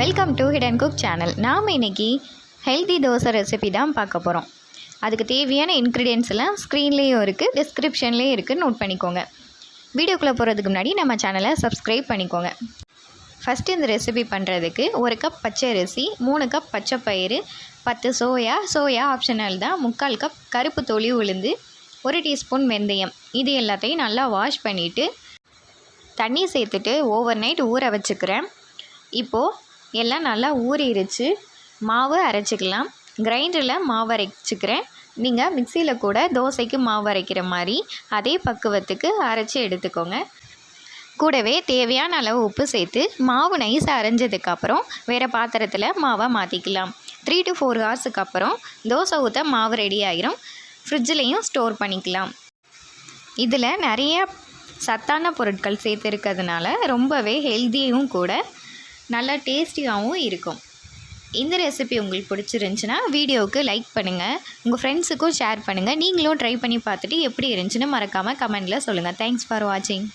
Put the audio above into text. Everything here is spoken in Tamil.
Welcome to hit and cook channel நாம் இன்றைக்கி ஹெல்தி தோசை ரெசிபி தான் பார்க்க போகிறோம் அதுக்கு தேவையான இன்க்ரீடியன்ஸ் எல்லாம் ஸ்க்ரீன்லேயும் இருக்குது டிஸ்கிரிப்ஷன்லேயும் இருக்குது நோட் பண்ணிக்கோங்க. வீடியோக்குள்ளே போகிறதுக்கு முன்னாடி நம்ம சேனலை சப்ஸ்கிரைப் பண்ணிக்கோங்க. ஃபஸ்ட்டு இந்த ரெசிபி பண்ணுறதுக்கு ஒரு கப் பச்சை அரிசி மூணு கப் பச்சை பயிறு பத்து சோயா சோயா ஆப்ஷனல் தான். முக்கால் கப் கருப்பு தொளி உளுந்து ஒரு டீஸ்பூன் வெந்தயம். இது எல்லாத்தையும் நல்லா வாஷ் பண்ணிவிட்டு தண்ணி சேர்த்துட்டு ஓவர் நைட் ஊற வச்சுக்கிறேன். இப்போது எல்லாம் நல்லா ஊறிடுச்சு மாவு அரைச்சிக்கலாம். கிரைண்டரில் மாவு அரைச்சிக்கிறேன். நீங்கள் மிக்சியில் கூட தோசைக்கு மாவு அரைக்கிற மாதிரி அதே பக்குவத்துக்கு அரைச்சி எடுத்துக்கோங்க. கூடவே தேவையான அளவு உப்பு சேர்த்து மாவு நைஸாக அரைஞ்சதுக்கப்புறம் வேறு பாத்திரத்தில் மாவை மாற்றிக்கலாம் த்ரீ டு ஃபோர் ஹவர்ஸுக்கு அப்புறம் தோசை ஊற்ற மாவு ரெடி ஆகிரும் ஃப்ரிட்ஜ்லேயும் ஸ்டோர் பண்ணிக்கலாம். இதில் நிறைய சத்தான பொருட்கள் சேர்த்துருக்கிறதுனால ரொம்பவே ஹெல்த்தியும் கூட நல்லா டேஸ்டியாகவும் இருக்கும். இந்த ரெசிபி உங்களுக்கு பிடிச்சிருந்துச்சின்னா வீடியோவுக்கு லைக் பண்ணுங்கள் உங்கள் ஃப்ரெண்ட்ஸுக்கும் ஷேர் பண்ணுங்கள் நீங்களும் ட்ரை பண்ணி பார்த்துட்டு எப்படி இருந்துச்சுன்னு மறக்காமல் கமெண்டில் சொல்லுங்கள் தேங்க்ஸ் ஃபார் வாட்சிங்